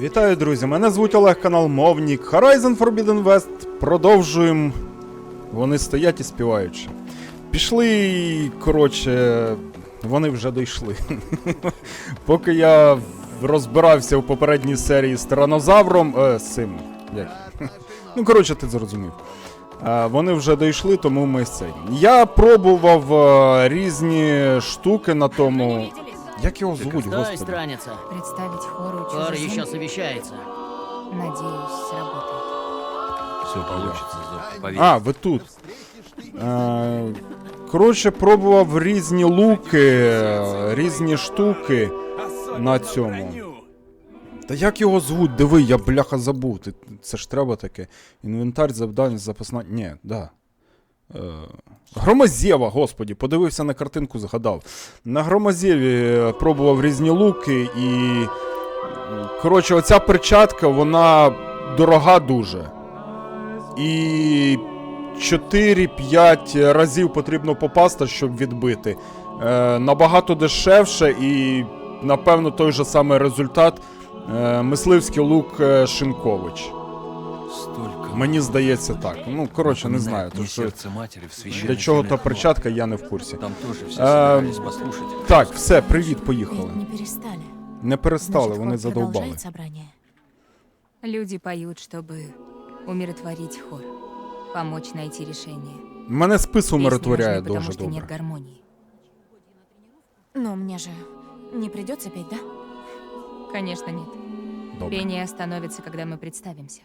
Вітаю, друзі! Мене звуть Олег, канал Мовнік. Horizon Forbidden West. Продовжуємо. Вони стоять і співаючи. Пішли, коротше, вони вже дійшли. Поки я розбирався у попередній серії з тиранозавром. Е, з цим. Як? Ну, коротше, ти зрозумів. Е, Вони вже дійшли, тому ми цей. Я пробував е, різні штуки на тому. Як його звуть, Стой, господи? странница. Представить хору Хор чужеземцев, еще совещается. надеюсь, сработает. Все получится, поверь. А, ви тут. Е, коротше, пробував різні луки, е, різні штуки на цьому. Та як його звуть? Диви, я бляха забув. Ти- Це ж треба таке. Інвентар, завдання, запасна. Ні, да. Е, Громозєва, господі, подивився на картинку, згадав. На Громозєві е, пробував різні луки і. Коротше, оця перчатка, вона дорога дуже. І 4-5 разів потрібно попасти, щоб відбити. Е, набагато дешевше і, напевно, той же самий результат. Мисливський лук Шинкович. Столько. Мені здається так. Ну, коротше, не знаю. Напоминает мне Тому що сердце матери в священной для чого земле та Хлор. перчатка, я не в курсі. Там тоже все А, собирались послушать. Так, все, привіт, поїхали. Ведь не перестали. Не перестали, Значит, вони хор задовбали. продолжает собрание. Люди поют, чтобы умиротворить хор, помочь найти решение. Мене спис Песни умиротворяє нужны, потому дуже что добре. нет гармонии. Но мне же не придется петь, да? Конечно, нет. Добре. Пение остановится, когда мы представимся.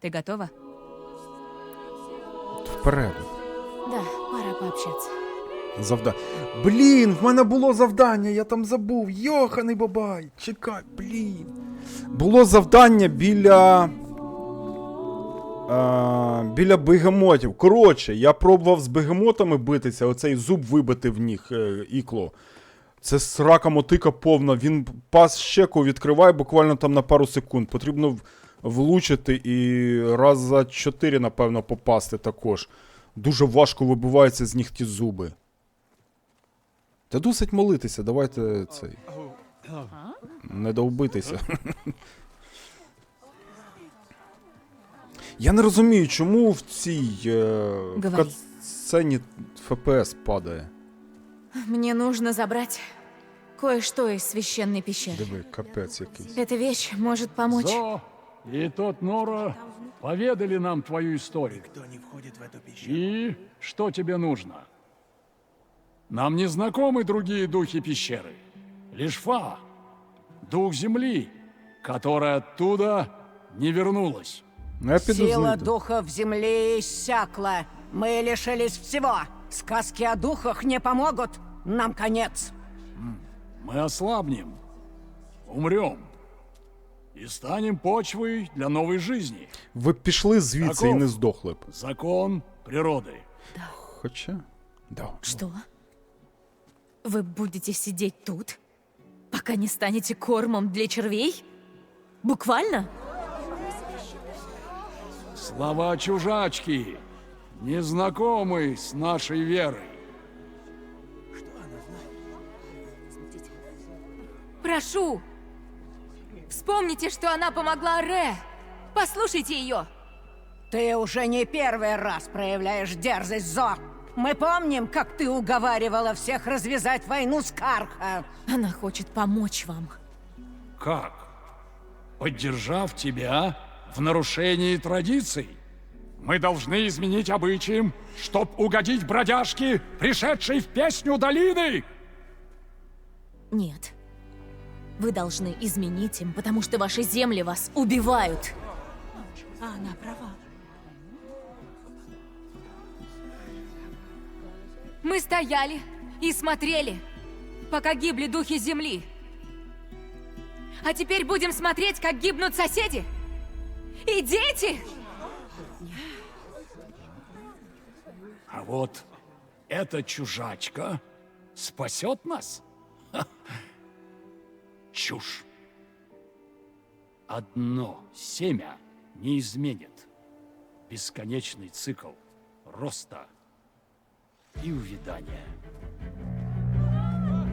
Ты готова? Вперед. Да, пора пообщаться. Завда... Блін, в мене було завдання, я там забув. Йоханий бабай. Чекай, блін. Було завдання біля. А, біля бегемотів. Коротше, я пробував з бегемотами битися, оцей зуб вибити в них е, ікло. Це срака мотика повна. Він пас щеку відкриває буквально там на пару секунд. Потрібно влучити і раз за чотири, напевно, попасти також. Дуже важко вибиваються з них ті зуби. Та досить молитися, давайте цей. Не довбитися. Я не розумію, чому в цій е, в сцені ФПС падає. Мне нужно забрать кое-что из священной пещеры. Диви, капець якийсь. Эта вещь может помочь. И тот Нора поведали нам твою историю. И что тебе нужно? Нам не знакомы другие духи пещеры. Лишь Фа, дух земли, которая оттуда не вернулась. Ну, Сила духов земли иссякла. Мы лишились всего. Сказки о духах не помогут. Нам конец. Мы ослабнем, умрем и станем почвой для новой жизни. Ви б пішли звідси і Таков. не здохли б. Закон природы. Хоча. Да. Что? Вы будете сидеть тут, пока не станете кормом для червей? Буквально? Слова чужачки, незнакомы с нашей верой. Прошу! Вспомните, что она помогла Ре! Послушайте ее! Ты уже не первый раз проявляешь дерзость, Зо. Мы помним, как ты уговаривала всех развязать войну с Карха. Она хочет помочь вам. Как? Поддержав тебя в нарушении традиций? Мы должны изменить обычаям, чтоб угодить бродяжке, пришедшей в песню долины? Нет. Вы должны изменить им, потому что ваши земли вас убивают. А она права. Мы стояли и смотрели, пока гибли духи земли. А теперь будем смотреть, как гибнут соседи и дети! А вот эта чужачка спасет нас? Чушь. Одно семя не изменит бесконечный цикл роста и увядания.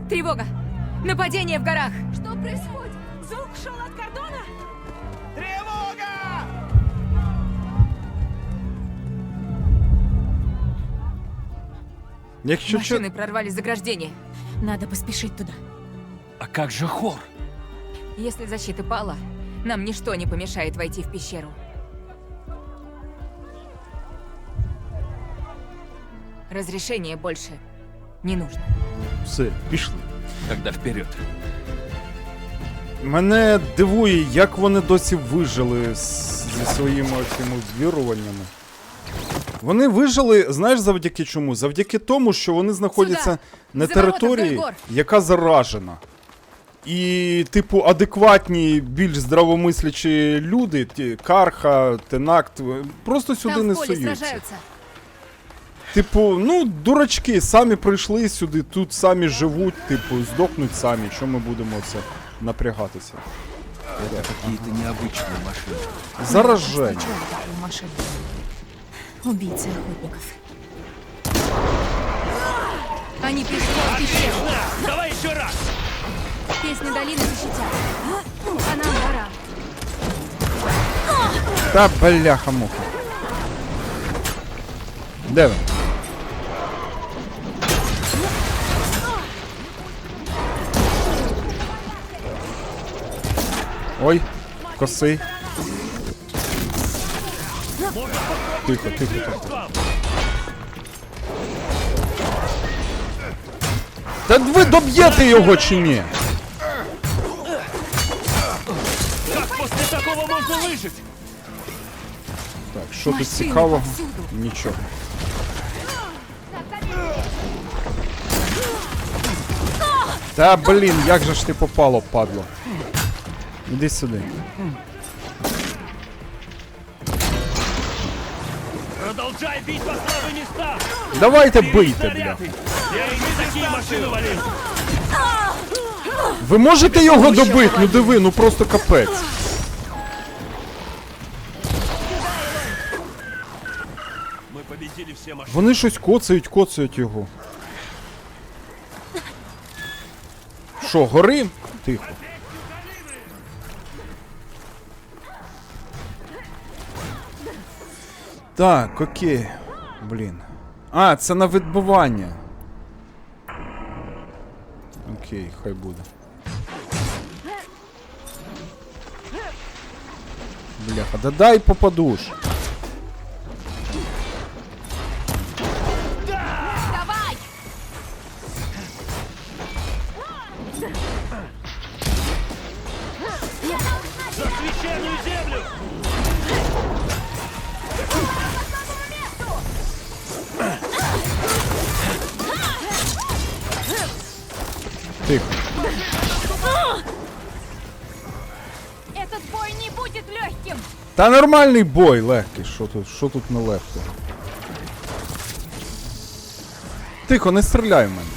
Тревога! Нападение в горах! Что происходит? Звук шел от кордона? Якщо че... Машины прорвали заграждение. Надо поспешить туда. А как же хор? Если защита пала, нам ничто не помешает войти в пещеру. Разрешения больше не нужно. все, пішли. Тогда вперед. Мене дивує, як вони досі вижили з- зі своїми цими віруваннями. Вони вижили, знаєш, завдяки чому? Завдяки тому, що вони знаходяться Сюди! на За ворота, території, яка заражена. І, типу, адекватні, більш здравомислячі люди, ті, Карха, Тенакт, просто сюди Там не в поле суються. сражаются. Типу, ну, дурачки, самі прийшли сюди, тут самі живуть, типу, здохнуть самі. Що ми будемо це напрягатися? Это какие-то необычные машины. Зараження. Сначала такую машину. Убийцы охотников. Они пришли в пещеру. Давай еще раз! Песни долины защитят. А пора. Та бляха муха. Де? Ой, косий. Тихо, тихо, тихо. Та ви доб'єте його чи ні? Що тут цікавого? Нічого. Та блін, як же ж ти попало, падло. Іди сюди. Продолжай бить по слабым местам! Давайте бийте, бля. Я и не такие машины валил! Ви можете його добити? Ну диви, ну просто капець. Вони щось коцають, коцають його. Що, гори? Тихо. Так, окей. Блін. А, це на відбивання. Окей, хай буде. Бляха, да дай попаду За священную землю! Тихо. Этот бой не будет легким! Та нормальний бой, легкий. Що тут, що тут не легко? Тихо, не стріляй в мене.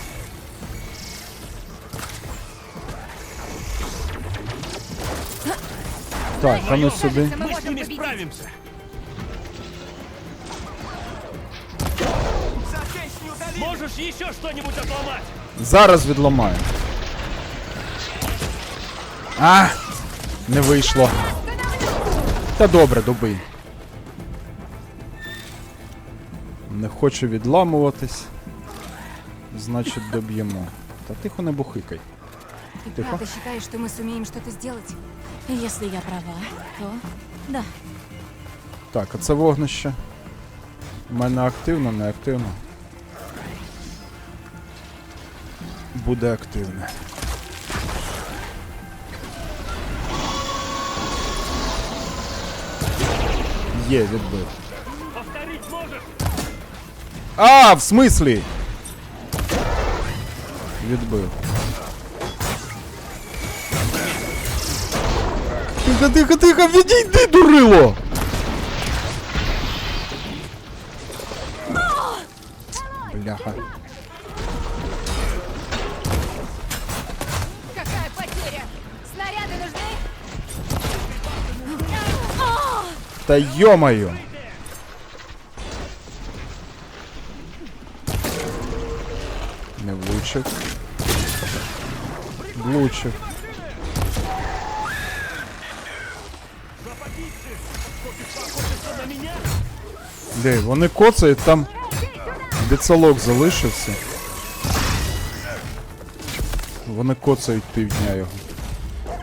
Так, а ну сюди. Кажется, мы Мы с можем ними победить. справимся! Можешь еще что-нибудь отломать? Зараз відламаю. А! Не вийшло. Та добре, добий. Не хочу відламуватись. Значить, доб'ємо. Та тихо не бухикай. Ты Тихо. правда считаешь, что мы сумеем что-то сделать? Если я права, то да. Так, а це вогнище. У мене активно, не активно. Буде активне. Є, відбив. А, в смислі? Відбив. Тихо, тихо, тихо, відійди, дурило! Бляха. Какая потеря! Снаряды нужны? Та йо-моє! Не влучив. Влучив. Де, вони коцають, там децалок залишився. Вони коцають півдня його.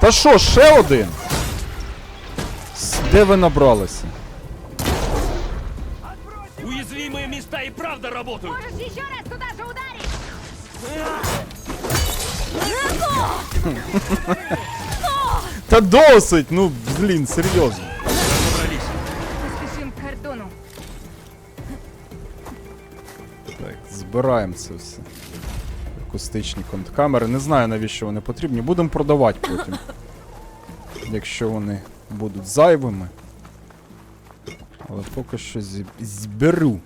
Та що, ще один? Де ви набралися? Уязвимые места и правда работают. Можешь еще раз туда же ударить! Та досить! Ну, блін, серйозно. Збираємо це все. Акустичні конткамери. Не знаю навіщо вони потрібні. Будемо продавати потім. Якщо вони будуть зайвими. Але поки що зберу.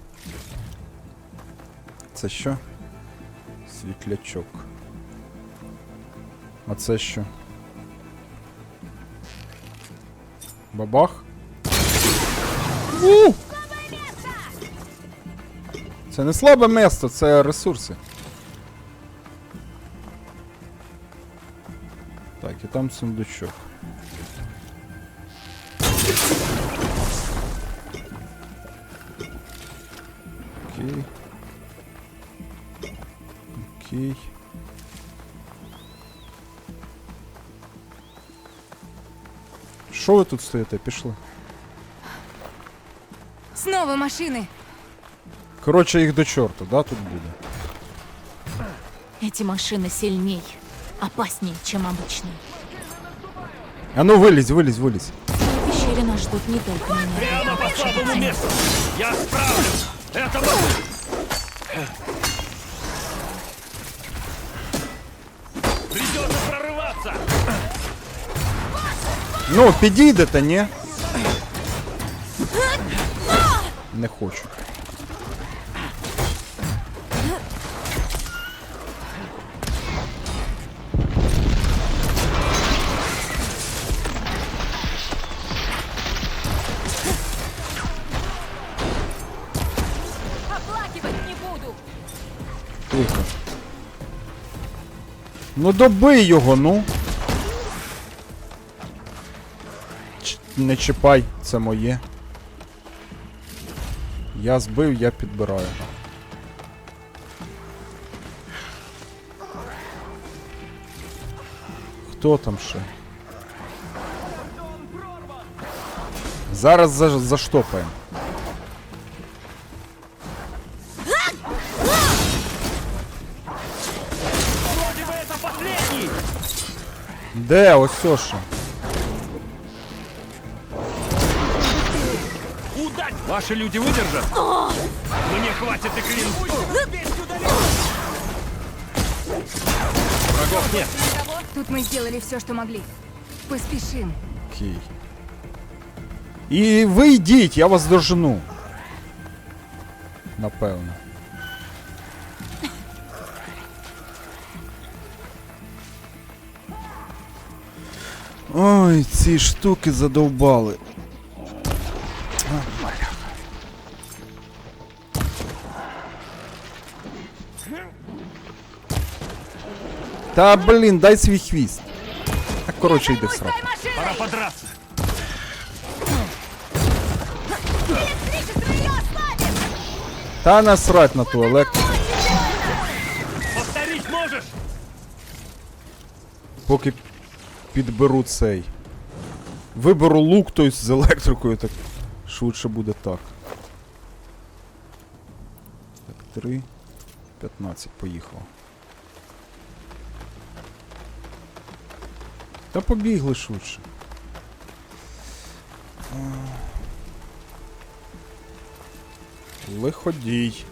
Це що? Світлячок. А це що? Бабах? У! Це не слабе місто, це ресурси. Так, і там сундучок. Окей. Окей. Що ви тут стоїте? Пішли. Снова машины! Коротше, їх до чорту, да, тут буде. Эти машины сильней, опаснее, чем обычные. А ну вилізь, вилізь, вилізь. В пещере нас ждут не только меня. Прямо по слабому месту. Я справлюсь. Это могу. Придется прорываться. Ну, підійдете, ні? Не хочу. Ну добий його, ну. Ч- не чіпай, це моє. Я збив, я підбираю. Хто там ще? Зараз за, заштопаємо. Де? Ось все що. Удать. Ваши люди выдержат? Мне хватит и клин. Врагов нет. Тут мы сделали все, что могли. Поспешим. Окей. І ви йдіть, я вас дожену. Напевно. Ой, ці штуки задовбали. Та блін, дай свій хвіст. А коротше йди в сраку. Пора подраться. Та насрать на ту електрику. Повторить можешь? Поки підберу цей. Виберу лук той з електрикою, так швидше буде так. Так, 3, 15, поїхало. Та побігли швидше. Лиходій.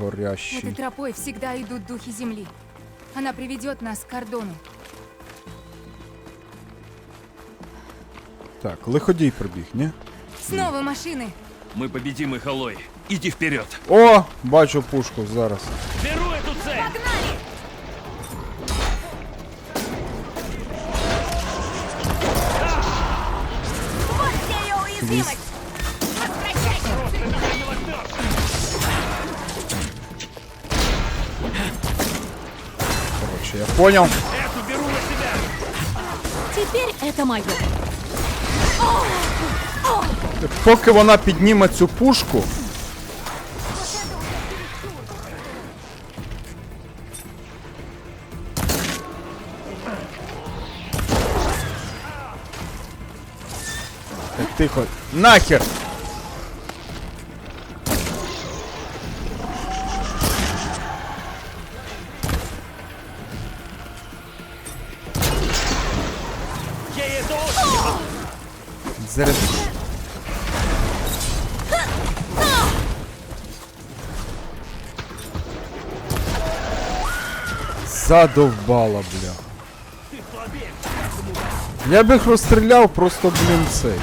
Горящий. Этой тропой всегда идут духи земли. Она приведет нас к кордону. Так, лиходій прибіг, ні? Снова машины! Мы победим их, Алой. Иди вперед. О, бачу пушку зараз. Беру эту цель. Твіст. Короче, я понял. Эту Беру на себя. Теперь это мое. Поки вона підніме цю пушку. Так, Тихо. Нахер! Зараз. Задовбала, бля. Я би їх розстріляв, просто, блін, цей.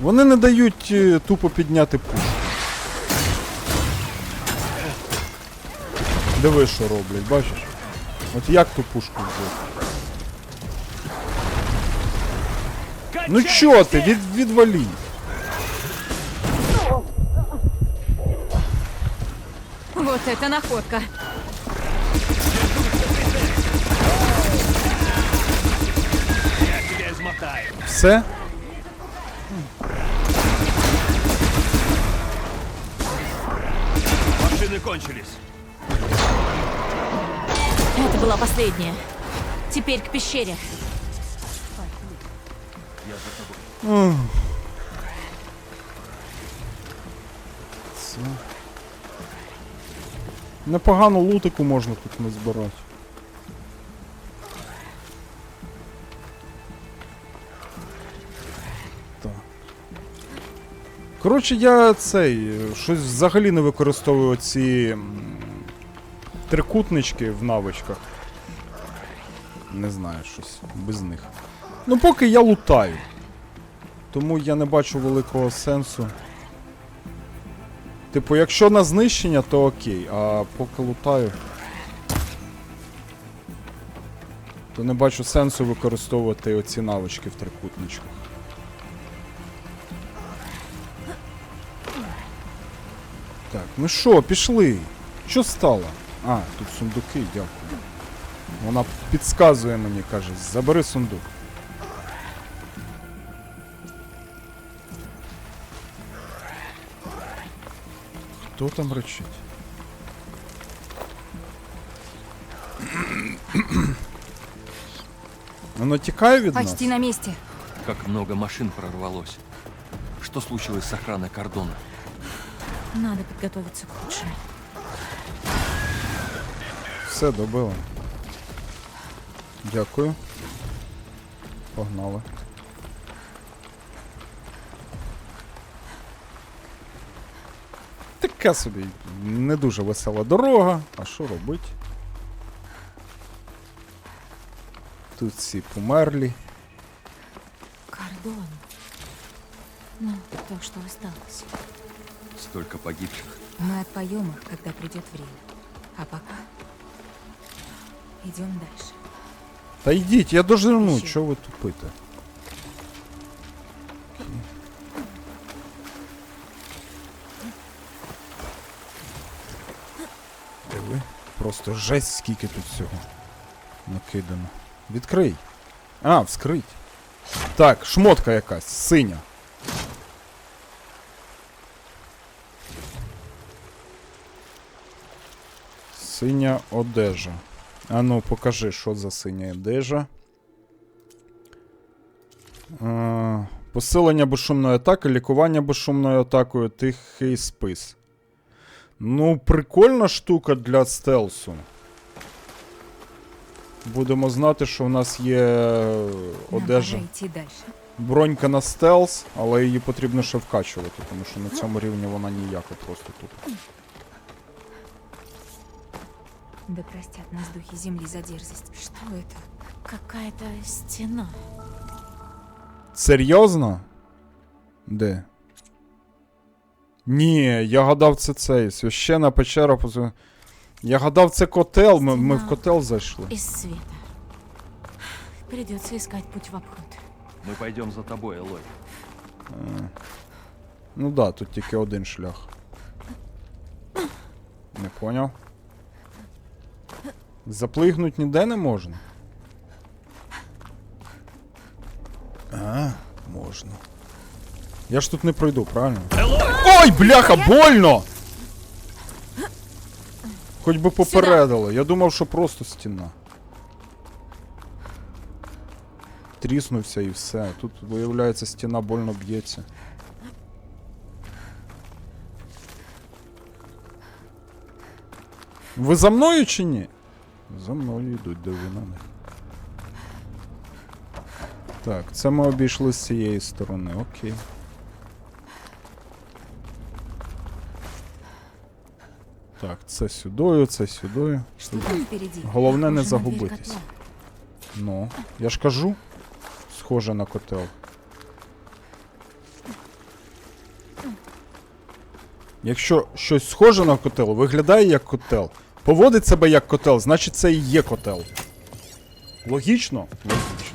Вони не дають е, тупо підняти пушку. Диви, що роблять, бачиш? От як ту пушку взяти? Ну чо ти, від, відвалі. Вот это находка. Я тебя измотаю. Все? Машины кончились. Это была последняя. Теперь к пещере. Це. Непогану лутику можна тут назбирати. Так. Коротше, я цей. Щось взагалі не використовую ці трикутнички в навичках. Не знаю, щось без них. Ну, поки я лутаю. Тому я не бачу великого сенсу. Типу, якщо на знищення, то окей, а поки лутаю. То не бачу сенсу використовувати оці навички в трикутничках. Так, ну що, пішли. Що стало? А, тут сундуки, дякую. Вона підказує мені, каже, забери сундук. Хто там речить? Воно тікає від Почти нас? на месте. Как много машин прорвалось. Что случилось с охраной кордона? Надо подготовиться к худшему. Все, добило. Дякую. Погнали. Така собі не дуже весела дорога. А що робить? Тут всі померлі. Кордон. Ну, то, что осталось. Столько погибших. Мы отпоем их, когда придет время. А пока идем дальше. Та йдіть, я дожирну, Ще. чого ви тупите? Просто жесть, скільки тут всього накидано. Відкрий. А, вскрить. Так, шмотка якась, синя. Синя одежа. А ну, покажи, що за синя одежа. Е, посилення безшумної атаки, лікування безшумною атакою, тихий спис. Ну, прикольна штука для стелсу. Будемо знати, що в нас є е, одежа. Бронька на стелс, але її потрібно ще вкачувати, тому що на цьому рівні вона ніяка просто тут. Да простят нас духи земли за дерзость. Что это? Какая-то стена. Серйозно? Де? Ні, я гадав це цей. Священна печера поза. Я гадав, це котел. Ми, ми в котел зайшли. Из света. Придется искать путь в обход. Мы пойдем за тобой, Элой. Ну да, тут тільки один шлях. Не поняв. Заплигнуть ніде не можна. А, можна. Я ж тут не пройду, правильно? Ой, бляха, больно! Хоч би попередили. Я думав, що просто стіна. Тріснувся і все. Тут, виявляється, стіна больно б'ється. Ви за мною чи ні? За мною йдуть, диви на них. Так, це ми обійшли з цієї сторони, окей. Так, це сюдою, це сюдою. Головне не загубитись. Ну, я ж кажу, схоже на котел. Якщо щось схоже на котел, виглядає як котел, поводить себе як котел, значить це і є котел. Логічно? Логічно.